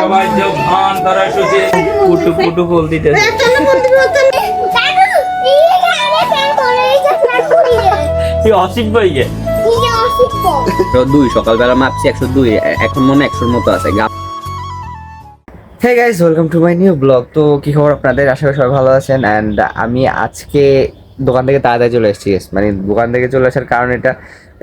সবাই ভান তারা বল গে। দুই সকালবেলা মাপছি একশো দুই এখন মনে হয় একশোর মতো আছে। গা- hey guys welcome to my new blog তো কি খবর আপনাদের? আশা করি সবাই ভালো আছেন। অ্যান্ড আমি আজকে দোকান থেকে তাড়াতাড়ি চলে এসেছি। মানে দোকান থেকে চলে আসার কারণ এটা।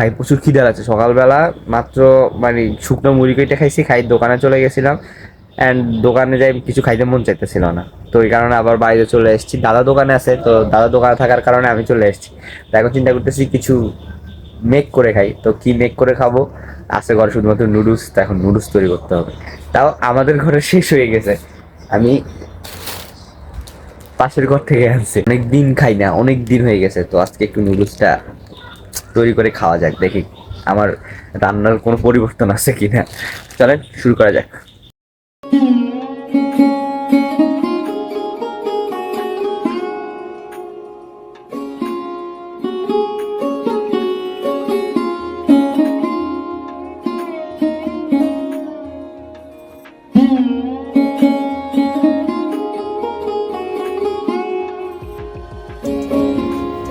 ভাই প্রচুর খিদে আছে সকালবেলা মাত্র মানে শুকনো মুড়ি কেটে খাইছি, খাই দোকানে চলে গেছিলাম। অ্যান্ড দোকানে যাই কিছু খাইতে মন চাইতেছিল না। তো এই কারণে আবার বাইরে চলে এসেছি। দাদা দোকানে আছে, তো দাদা দোকানে থাকার কারণে আমি চলে এসেছি। তো এখন চিন্তা করতেছি কিছু মেক করে খাই। তো কি মেক করে খাব? আছে ঘরে শুধুমাত্র নুডলস তো এখন নুডলস তৈরি করতে হবে। তাও আমাদের ঘরে শেষ হয়ে গেছে। আমি পাশের ঘর থেকে আনছি। অনেক দিন খাই না অনেক দিন হয়ে গেছে। তো আজকে একটু নুডলসটা তৈরি করে খাওয়া যাক, দেখি আমার রান্নার কোনো পরিবর্তন আছে কিনা। চলেন, শুরু করা যাক।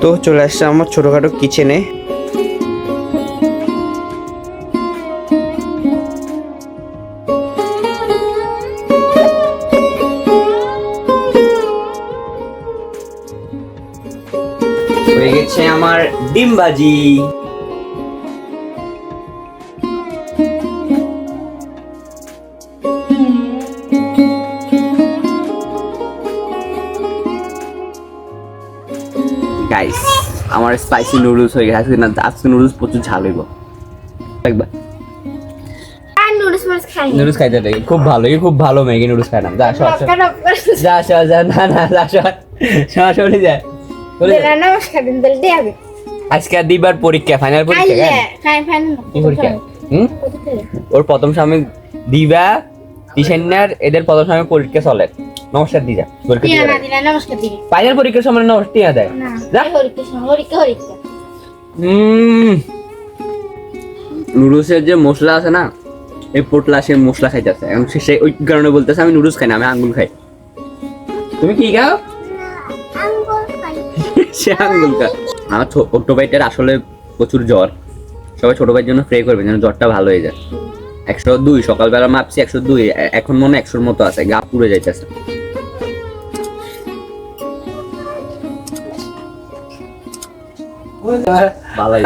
তো চলে আসছে আমার ছোটখাটো কিচেনে গেছে আমার ডিম ভাজি গাইস আমার স্পাইসি নুডলস হয়ে গেছে আজকে না আজকে নুডলস প্রচুর ঝাল হইব একবার নুডলস খাইতে দেখি খুব ভালো এই খুব ভালো ম্যাগি নুডলস খাইলাম যা সর। যা সর যা না না যা সর সর আজকে দিবার পরীক্ষা ফাইনাল পরীক্ষা কেন? পরীক্ষা? হুম? ওর প্রথম দিবা তিশান্যার এদের প্রথম সাময়িক পরীক্ষা চলে। নমস্কার ফাইনাল পরীক্ষার সময় নমস্কার টিয়া দেয়। যা। হুম। নুডলসের যে মশলা আছে না এই পোটলা সে মশলা খাইতেছে। এখন সে ওই কারণে বলতেছে আমি নুডলস খাই না আমি আঙ্গুল খাই। তুমি কি খাও? সে আঙ্গুল আমার ছোট ভাইটার আসলে প্রচুর জ্বর। সবাই ছোট ভাইয়ের জন্য প্রে করবে যেন জ্বরটা ভালো হয়ে যায়। একশো দুই, সকালবেলা মাপছি একশো দুই এখন মনে একশোর মতো আছে, গা পুড়ে যাইতেছে। ভালোই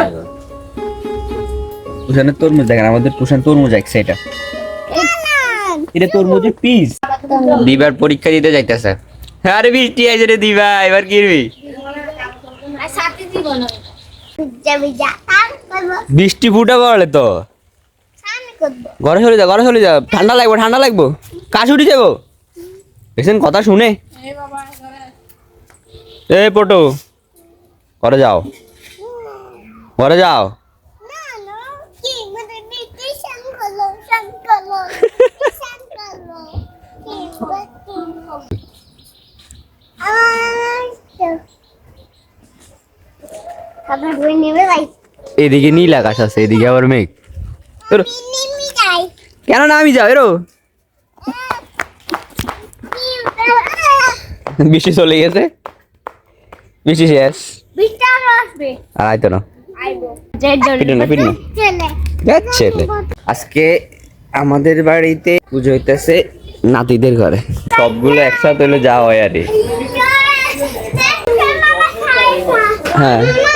তরমুজ আমাদের তরমুজ এটা। এটা তরমুজের পিস দিবার পরীক্ষা দিতে যাইতেছে। আরে বৃষ্টি আইছে রে দিবা, এবার করবি বৃষ্টি ফুটা পড়লে তো। ঘরে চলে যা, ঘরে চলে যা। ঠান্ডা লাগবো ঠান্ডা লাগবো। কাশ উঠে যাব। দেখছেন কথা শুনে? এ পটো, ঘরে যাও। ঘরে যাও আপনার বই নেবে ভাই এদিকে নীল আকাশ আছে, এদিকে আবার মেঘ। কেন না আমি যাও, এরো। বৃষ্টি চলে গেছে। বৃষ্টি শেষ। আর আইতো না। আজকে আমাদের বাড়িতে পুজো হইতেছে নাতিদের ঘরে। সবগুলো একসাথে হলে যাওয়া হয় আরে। হ্যাঁ।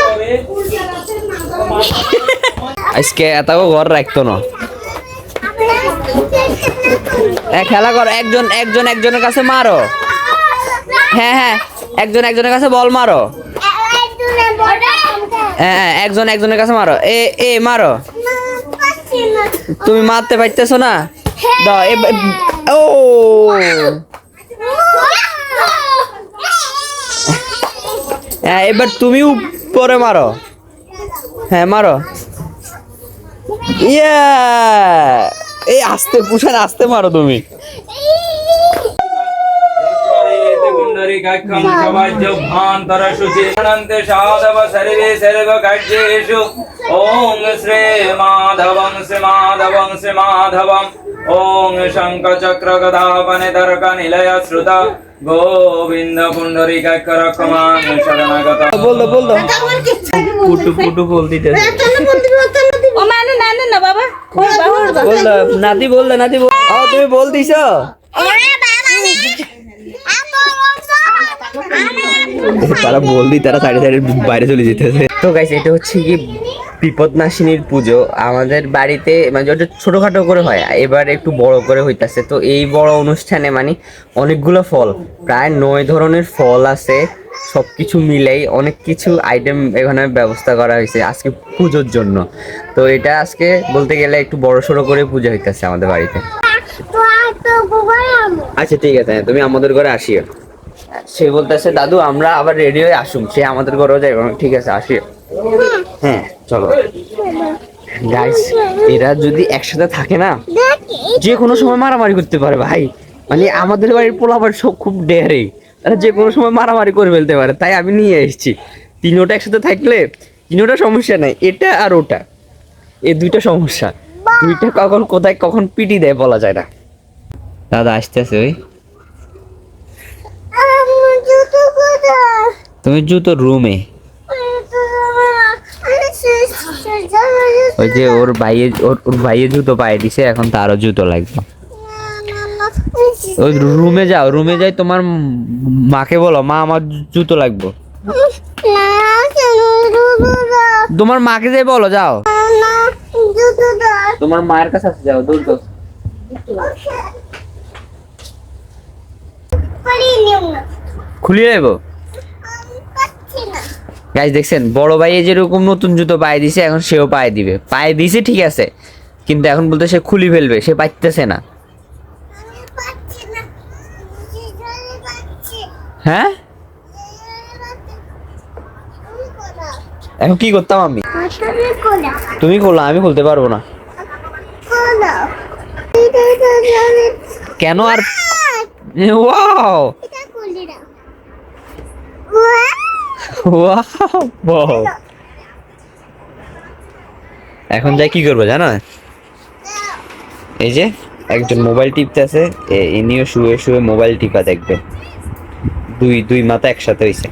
আজকে এতও ঘর রাখতো না। খেলা কর, একজন একজন, একজনের কাছে মারো। হ্যাঁ হ্যাঁ একজন, একজনের কাছে বল মারো। হ্যাঁ হ্যাঁ একজন, একজনের কাছে মারো। এ এ, মারো। তুমি মারতে পারতেছো না? ও। হ্যাঁ এবার তুমি উপরে মারো। হ্যাঁ মারো। ইয়া! এই আস্তে পুষার আস্তে মারো তুমি। ওম শ্রী মাধবং শ্রী মাধবং শ্রী মাধবং ওং শঙ্খ চক্র গদা বনে দর্ক নিলয় শ্রুত গোবিন্দ পুণ্ডরিকাক্ষর কমান শরণাগত। বলল বলল পুটু পুটু বল দিতেছে ও মানে না না না বাবা। হরবা হরবা বলল নাতি বলল নাতি বল ও তুমি বল দিছো? তারা বল দি তারা সাইডে সাইডে বাইরে চলে যেতেছে তো গাইস এটা হচ্ছে কি বিপদনাশিনীর পুজো আমাদের বাড়িতে মানে যেটা ছোটখাটো করে হয় এবার একটু বড় করে হইতাছে। তো এই বড় অনুষ্ঠানে মানে অনেকগুলো ফল প্রায় নয় ধরনের ফল আছে সব কিছু মিলেই অনেক কিছু আইটেম এখানে ব্যবস্থা করা হয়েছে আজকে পুজোর জন্য। তো এটা আজকে বলতে গেলে একটু বড় সড়ো করে পুজো হইতাছে আমাদের বাড়িতে। আচ্ছা ঠিক আছে হ্যাঁ, তুমি আমাদের ঘরে আসিও। সে বলতেছে দাদু আমরা আবার রেডি হয়ে সে আমাদের ঘরেও যাই ঠিক আছে আসিও। হ্যাঁ। চলো। গাইস এরা যদি একসাথে থাকে না যে কোনো সময় মারামারি করতে পারে ভাই। মানে আমাদের বাড়ির পোলাবার সব খুব ডেয়ারে তারা যে কোনো সময় মারামারি করে ফেলতে পারে তাই আমি নিয়ে এসেছি। তিনোটা একসাথে থাকলে তিনোটা সমস্যা নাই এটা আর ওটা। এ দুইটা সমস্যা। দুইটা কখন কোথায় কখন পিটি দেয় বলা যায় না। দাদা আসতেছে ওই। তুমি জুতো রুমে ওই যে ওর ভাইয়ে, ওর ওর ভাইয়ে জুতো পায়ে দিছে, এখন তারও জুতো লাগবে। ওই রুমে যাও, রুমে যাই তোমার মাকে বলো, মা আমার জুতো লাগবে। তোমার মাকে যাই বলো, যাও। তোমার মায়ের কাছে আছে যাও, দৌড় দাও। খুলিয়ে নেব? গাইজ দেখছেন বড় ভাইয়ে যেরকম নতুন জুতো পায়ে দিছে এখন সেও পায়ে দিবে। পায়ে দিছে ঠিক আছে কিন্তু এখন বলতে সে খুলি ফেলবে সে পাইতেছে না। হ্যাঁ? এখন কি করতাম আমি? তুমি খোলো আমি খুলতে পারব না। কেন আর ওয়াও ওয়াও এখন যাই কি করব, জানো? এই যে একজন মোবাইল টিপতেছে ইনিও শুয়ে শুয়ে মোবাইল টিপা দেখবে। দুই দুই মাথা একসাথে হইছে।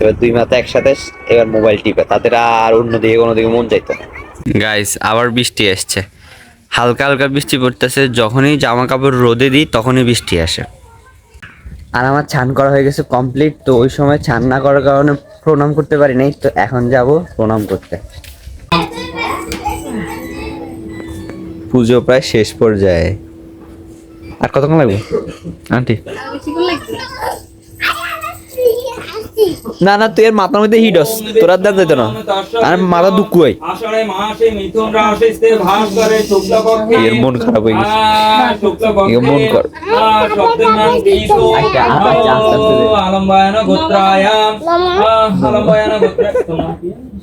এবার দুই মাথা একসাথে এবার মোবাইল টিপে, তাদের আর অন্যদিকে কোনো দিকে মন চাইতো না। গাইস আবার বৃষ্টি আসছে। হালকা হালকা বৃষ্টি পড়তেছে, যখনই জামা কাপড় রোদে দিই, তখনই বৃষ্টি আসে। আর আমার ছান করা হয়ে গেছে কমপ্লিট তো ওই সময় ছান না করার কারণে প্রণাম করতে পারি নাই, তো এখন যাব প্রণাম করতে। পুজো প্রায় শেষ পর্যায়ে। আর কতক্ষণ লাগবে? আন্টি। না না তুই এর মাথার মধ্যে হিডস তোর আর যাইতো না আর মাথা দুঃখ হয় আষাঢ়ে মাসে মিথুন রাশিতে ভাস করে শুক্লপক্ষে এর মন খারাপ হয়ে গেছে। শুক্লপক্ষে এর মন খারাপ। আচ্ছা, আচ্ছা, আচ্ছা। আলম্বায়ন গোত্রায়াম আলম্বায়ন গোত্রা তোমার কি? আলম্বায়ন গোত্রায়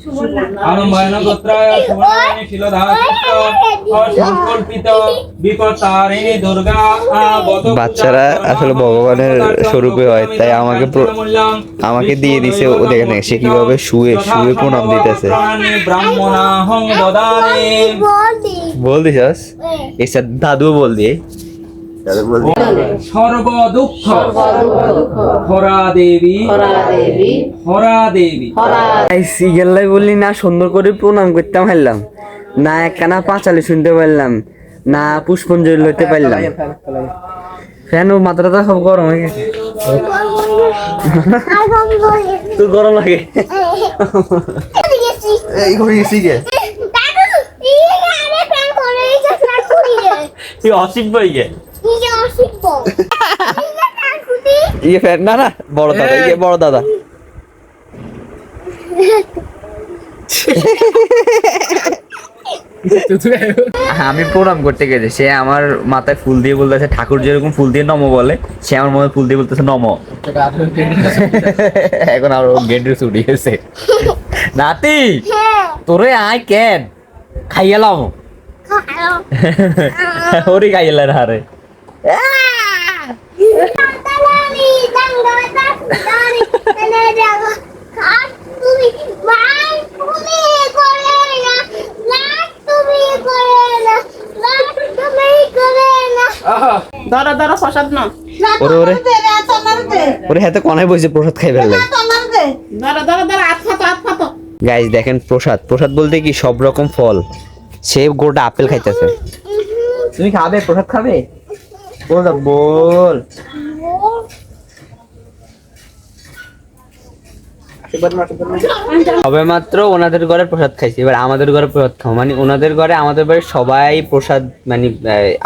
বাচ্চারা আসলে ভগবানের স্বরূপে হয়, তাই আমাকে আমাকে দিয়ে দিছে ও দেখেন সে কীভাবে শুয়ে শুয়ে প্রণাম দিতেছে? বল দিছস এসা দাদু বল দিয়ে। দাদু সর্ব দুঃখ হরা দেবী হরা দেবী সিগেল্লাই বললি না সুন্দর করে প্রণাম করতে পারলাম। না একখানা পাঁচালি শুনতে পারলাম না পুষ্পঞ্জলি লইতে পারলাম। ফ্যান ও মাথাটা সব গরম হয়ে গেছে। তোর গরম লাগে? এই ঘুরে গেছি গে তুই অসিক বই গে ইয়ে ফ্যান না না বড় দাদা ইয়ে বড় দাদা। আমি প্রণাম করতে গেছি। সে আমার মাথায় ফুল দিয়ে বলতেছে ঠাকুর যেরকম ফুল দিয়ে নম বলে সে আমার মনে ফুল দিয়ে বলতেছে নম। এখন আর গেন্ডের ছুটি গেছে নাতি তোরে আয় কেন? খাইয়ালাম ওরে খাইয়ালার হারে তুমি মাই তুমি করে না না তুমি করে না না তুমি ধরো ধরো প্রসাদ না ওরে ওরে। ওরে হাতে কনায় বসে প্রসাদ খাই ফেললে ধরো ধরো ধরো আত ফাতো আত ফাতো গাইজ দেখেন প্রসাদ। প্রসাদ বলতে কি সব রকম ফল। সে গোটা আপেল খাইতেছে। তুমি খাবে? প্রসাদ খাবে? বল বল। সবে মাত্র ওনাদের ঘরে প্রসাদ খাইছি। এবার আমাদের ঘরে প্রসাদ খাও মানে ওনাদের ঘরে আমাদের বাড়ি সবাই প্রসাদ মানে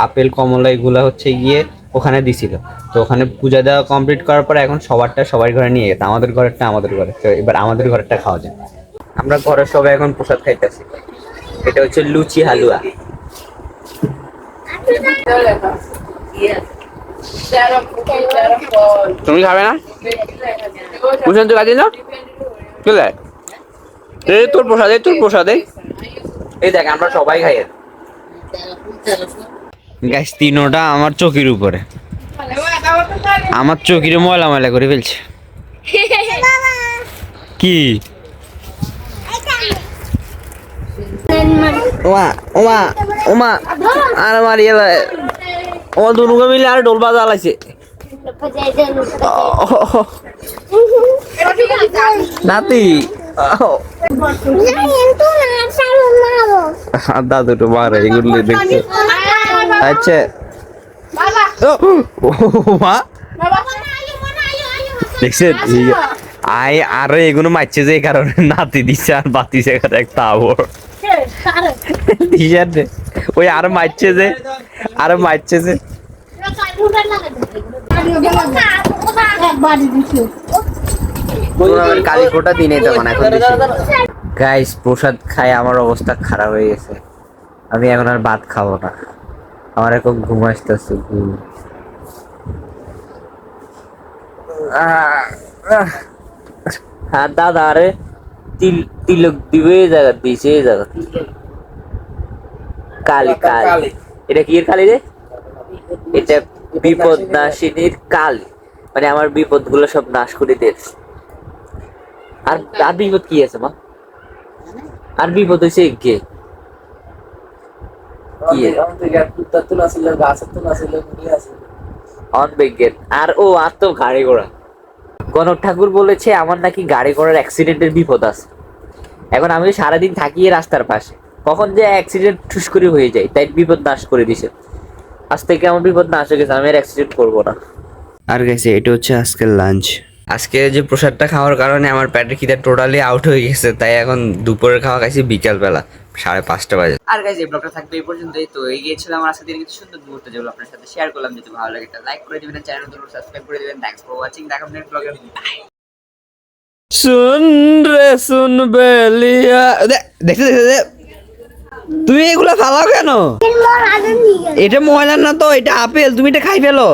আপেল, কমলা এগুলো হচ্ছে গিয়ে ওখানে দিছিল। তো ওখানে পূজা দেওয়া কমপ্লিট করার পরে এখন সবারটা সবার ঘরে নিয়ে গেছে। আমাদের ঘরেরটা আমাদের ঘরে। তো এবার আমাদের ঘরেরটা খাওয়া যায় আমরা ঘরে সবাই এখন প্রসাদ খাইতেছি। এটা হচ্ছে লুচি হালুয়া। তুমি খাবে না? বুঝলেন তো কাজে না চলে এই তোর প্রসাদে তোর প্রসাদে, এই। দেখ, আমরা সবাই খাই গাছ তিনোটা আমার চকির উপরে। আমার চকির ময়লা ময়লা করে ফেলছে। কি? ওমা ওমা ওমা। আর আমার আমার দুনুকে মিলে আর ডোল বাজা লাইছে নাতি। দাদু তো মারে এগুলো দেখছে। আচ্ছা। ও, ও, মা দেখছেন আই আর এগুলো মারছে যে এই কারণে নাতি দিচ্ছে আর বাতিছে একটা আবর। ওই আর মারছে যে আর মারছে যে। কালী ফোটা দিনে তখন এখন গাইস প্রসাদ খাই আমার অবস্থা খারাপ হয়ে গেছে। আমি এখন আর ভাত খাব না। আমার এখন ঘুম আসতেছে ঘুম। দাদা আরে? তিল তিলক দিবে জায়গা দিছে জায়গা। কালি কালি। এটা কি এর কালি রে? এটা বিপদ নাশিনীর কালি। মানে আমার বিপদগুলো সব নাশ করে দিয়েছে। আর আর বিপদ কি আছে মা? আর বিপদ হয়েছে কে? কি অনবিজ্ঞান। আর ও আর তো গাড়ি ঘোড়া। গণক ঠাকুর বলেছে আমার নাকি গাড়ি ঘোড়ার অ্যাক্সিডেন্টের বিপদ আছে। এখন আমি সারাদিন থাকি এই রাস্তার পাশে। কখন যে অ্যাক্সিডেন্ট ঠুস করে হয়ে যায় তাই বিপদ নাশ করে দিছে। আজ থেকে আমার বিপদ নাশ হয়ে গেছে আমি আর অ্যাক্সিডেন্ট করব না। আর গেছে এটা হচ্ছে আজকের লাঞ্চ আজকে যে প্রসাদটা খাওয়ার কারণে আমার পেটের খিদে টোটালি আউট হয়ে গেছে তাই এখন দুপুরের খাওয়া খাইছি বিকাল বেলা সাড়ে পাঁচটা বাজে। আর গাইজ এই ব্লগটা থাকবে এই পর্যন্তই। তো এই গিয়েছিলাম আমার আজকে দিনে কিছু সুন্দর মুহূর্ত যেগুলো আপনার সাথে শেয়ার করলাম। যদি ভালো লাগে একটা লাইক করে দিবেন চ্যানেল সাবস্ক্রাইব করে দিবেন। থ্যাংকস ফর ওয়াচিং দেখা নেক্সট ব্লগে শুন রে শুন বেলিয়া। দেখতে দেখতে তুমি এগুলো ফালাও কেন? এটা ময়লা না তো এটা আপেল। তুমি এটা খাই ফেলো।